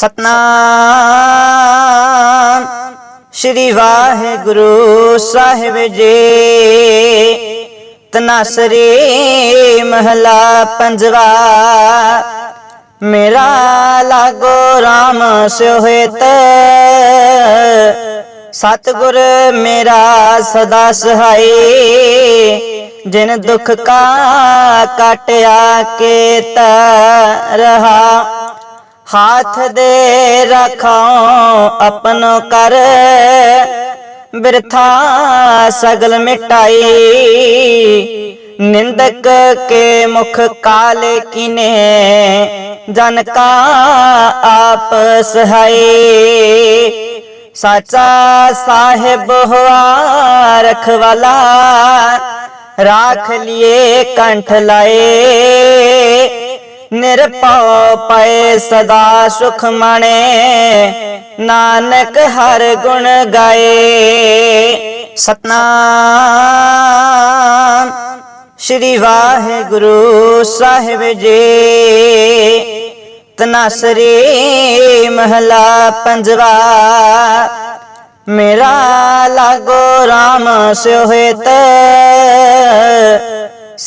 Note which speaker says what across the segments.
Speaker 1: ਸਤਨਾਮ। ਸ਼੍ਰੀ ਵਾਹਿਗੁਰੂ ਸਾਹਿਬ ਜੀ। ਤਨਾਸਰੀ ਮਹਲਾ ਪੰਜਵਾ। ਮੇਰਾ ਲਾਗੋ RAM ਸੋਹਿਤ। ਸਤਿਗੁਰ ਮੇਰਾ ਸਦਾ ਸਹਾਈ। ਜਿਨ ਦੁਖ ਕਾ ਕਾਟਿਆ ਕੇਤ ਰਹਾ। ਹਾਥ ਦੇ ਰਖਾਉ ਆਪਨੋ ਕਰ ਬਿਰਥਾ ਸਗਲ ਮਿਟਾਈ ਨਿੰਦਕ ਕੇ ਮੁਖ ਕਾਲੇ ਕਿਨੇ ਜਨ ਕਾ ਆਪ ਸਹਾਈ ਸਾਚਾ ਸਾਹਿਬ ਹੋਆ ਰਖਵਾਲਾ ਰਾਖ ਲਿਏ ਕੰਠ ਲਾਏ ਨਿਰਭਉ ਪਏ ਸਦਾ ਸੁਖ ਮਣੇ। ਨਾਨਕ ਹਰ ਗੁਣ ਗਾਏ। ਸਤਨਾਮ। ਸ਼੍ਰੀ ਵਾਹਿਗੁਰੂ ਸਾਹਿਬ ਜੀ। ਤਨਾਸਰੀ ਮਹਲਾ ਪੰਜਵਾ। ਮੇਰਾ ਲਾਗੋ RAM ਸੋਹਿਤ।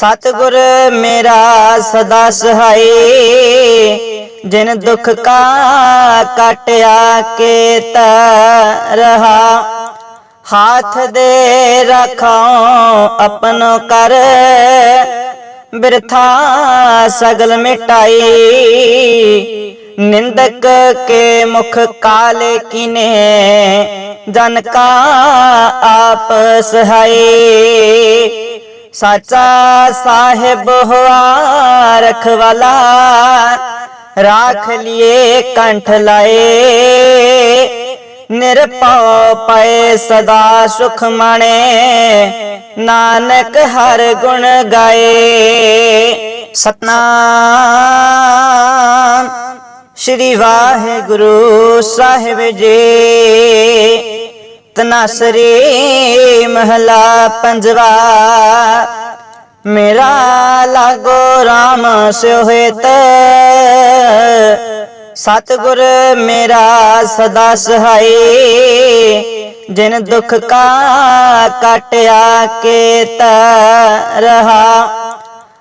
Speaker 1: ਸਤਿਗੁਰ ਮੇਰਾ ਸਦਾ ਸਹਾਈ, ਜਿਨ ਦੁਖ ਕਾ ਕਟਿਆ ਕੇਤ ਰਹਾ। ਹਾਥ ਦੇ ਰਖਾਉ ਆਪਨੋ ਕਰ, ਬਿਰਥਾ ਸਗਲ ਮਿਟਾਈ। ਨਿੰਦਕ ਕੇ ਮੁਖ ਕਾਲੇ ਕਿਨੇ, ਜਨ ਕਾ ਆਪ ਸਹਾਈ। ਸਾਚਾ ਸਾਹਿਬ ਹੋਆ ਰਖਵਾਲਾ ਰਾਖ ਲਿਏ ਕੰਠ ਲਾਏ। ਨਿਰਭਉ ਪਏ ਸਦਾ ਸੁਖ ਮਣੇ, ਨਾਨਕ ਹਰ ਗੁਣ ਗਾਏ। ਸਤਨਾਮ। ਸ਼੍ਰੀ ਵਾਹਿਗੁਰੂ ਸਾਹਿਬ ਜੀ। ਤਨਾਸਰੀ ਮਹਲਾ ਪੰਜਵਾ ਮੇਰਾ ਲਾਗੋ RAM ਸੋਹਿਤ ਸਤਿਗੁਰ ਮੇਰਾ ਸਦਾ ਸਹਾਈ ਜਿਨ ਦੁਖ ਕਾ ਕਾਟਿਆ ਕੇਤ ਰਹਾ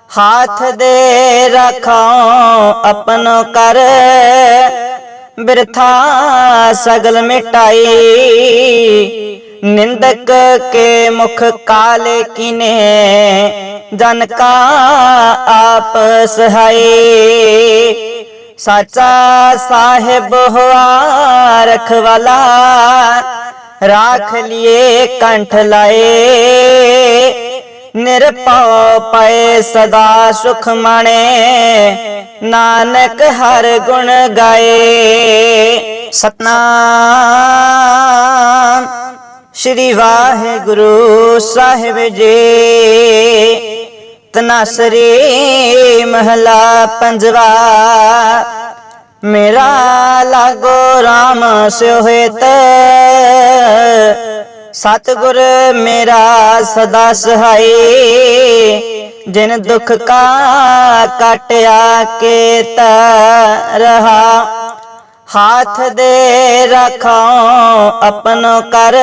Speaker 1: ਹਾਥ ਦੇ ਰਖਾਉ ਆਪਣੋ ਕਰ ਬਿਰਥਾ ਸਗਲ ਮਿਟਾਈ। ਨਿੰਦਕ ਕੇ ਮੁਖ ਕਾਲੇ ਕਿਨੇ, ਜਨ ਕਾ ਆਪ ਸਹਾਈ। ਸਾਚਾ ਸਾਹਿਬ ਹੋਆ ਰਖਵਾਲਾ, ਰਾਖ ਲਿਏ ਕੰਠ ਲਾਏ। ਨਿਰਭਉ ਪਏ ਸਦਾ ਸੁਖ ਮਣੇ। ਨਾਨਕ ਹਰ ਗੁਣ ਗਾਏ। ਸਤਨਾਮ। ਸ਼੍ਰੀ ਵਾਹਿਗੁਰੂ ਸਾਹਿਬ ਜੀ। ਤਨਾਸਰੀ ਮਹਲਾ ਪੰਜਵਾ। ਮੇਰਾ ਲਾਗੋ RAM ਸੋਹਿਤ। ਸਤਿਗੁਰ ਮੇਰਾ ਸਦਾ ਸਹਾਈ, ਜਿਨ ਦੁਖ ਕਾ ਕਟਿਆ ਕੇਤ ਰਹਾ। ਹਾਥ ਦੇ ਰਖਾਉ ਆਪਨੋ ਕਰ,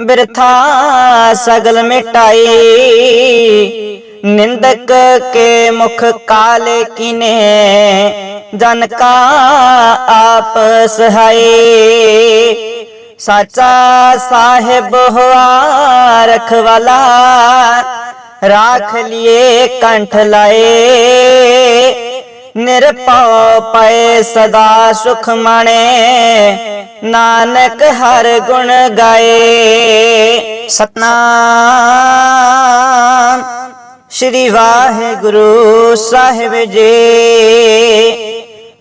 Speaker 1: ਬਿਰਥਾ ਸਗਲ ਮਿਟਾਈ। ਨਿੰਦਕ ਕੇ ਮੁਖ ਕਾਲੇ ਕਿਨੇ, ਜਨ ਕਾ ਆਪ ਸਹਾਈ। ਸਾਚਾ ਸਾਹਿਬ ਹੋਆ ਰਖਵਾਲਾ ਰਾਖ ਲਿਏ ਕੰਠ ਲਾਏ। ਨਿਰਭਉ ਪਏ ਸਦਾ ਸੁਖ ਮਣੇ, ਨਾਨਕ ਹਰ ਗੁਣ ਗਾਏ। ਸਤਨਾਮ। ਸ਼੍ਰੀ ਵਾਹਿਗੁਰੂ ਸਾਹਿਬ ਜੀ।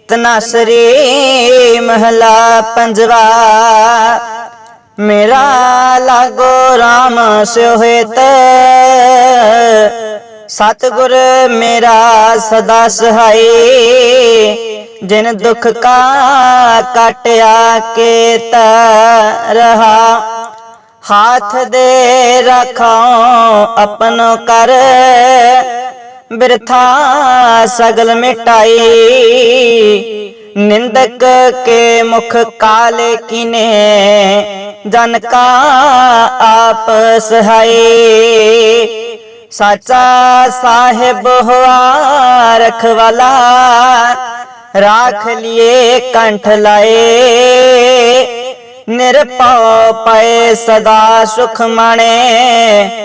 Speaker 1: ਤਨਾਸਰੀ ਮਹਲਾ ਪੰਜਵਾ। ਮੇਰਾ ਲਾਗੋ RAM ਸੋਹਿਤ ਸਤਿਗੁਰ ਮੇਰਾ ਸਦਾ ਸਹਾਈ। ਜਿਨ ਦੁਖ ਕਾ ਕਾਟਿਆ ਕੇਤ ਰਹਾ। ਹਾਥ ਦੇ ਰਖਾਉ ਆਪਣੋ ਕਰ। ਬਿਰਥਾ ਸਗਲ ਮਿਟਾਈ। ਨਿੰਦਕ ਕੇ ਮੁਖ ਕਾਲੇ ਕਿਨੇ, ਜਨ ਕਾ ਆਪ ਸਹਾਈ। ਸਾਚਾ ਸਾਹਿਬ ਹੋਆ ਰਖਵਾਲਾ ਰਾਖ ਲਿਏ ਕੰਠ ਲਾਏ। ਨਿਰਪਉ ਪਏ ਸਦਾ ਸੁਖ ਮਾਣੇ